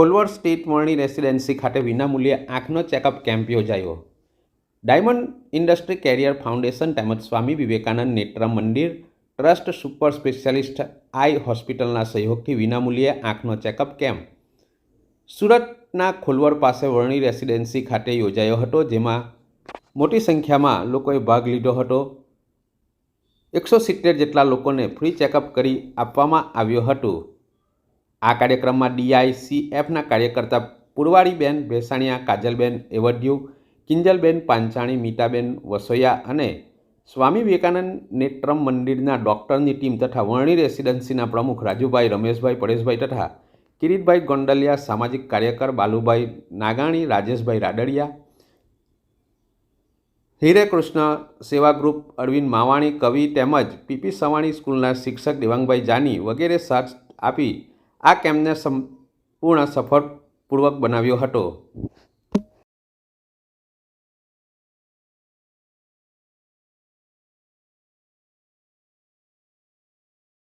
Kholvad state Varni residency ખાતે વિનામૂલ્યે આંખનો ચેકઅપ કેમ્પ યોજાયો. ડાયમંડ ઇન્ડસ્ટ્રી કેરિયર ફાઉન્ડેશન તેમજ સ્વામી વિવેકાનંદ નેત્ર મંદિર ટ્રસ્ટ સુપર સ્પેશિયાલિસ્ટ આઈ હોસ્પિટલના સહયોગથી વિનામૂલ્યે આંખનો ચેકઅપ કેમ્પ. સુરતના ખોલવડ પાસે વર્ણી રેસિડેન્સી ખાતે યોજાયો હતો, જેમાં મોટી સંખ્યામાં લોકોએ ભાગ લીધો હતો. એકસો સિત્તેર જેટલા લોકોને ફ્રી ચેકઅપ કરી આપવામાં આવ્યું હતું. આ કાર્યક્રમમાં ડીઆઈસીએફના કાર્યકર્તા પુરવાડીબેન ભેસાણિયા, કાજલબેન એવડ્યુ, કિંજલબેન પાંચાણી, મીતાબેન વસોયા અને સ્વામી વિવેકાનંદ નેત્રમ મંદિરના ડૉક્ટરની ટીમ તથા વર્ણી રેસિડેન્સીના પ્રમુખ રાજુભાઈ રમેશભાઈ, પરેશભાઈ તથા કિરીટભાઈ ગોંડલિયા, સામાજિક કાર્યકર બાલુભાઈ નાગાણી, રાજેશભાઈ રાડડિયા હિરે કૃષ્ણ સેવા ગ્રુપ, અરવિંદ માવાણી, કવિ તેમજ પીપી સવાણી સ્કૂલના શિક્ષક દેવાંગભાઈ જાની વગેરે સાથ આપી આ કેમ્પને સંપૂર્ણ સફળપૂર્વક બનાવ્યો હતો?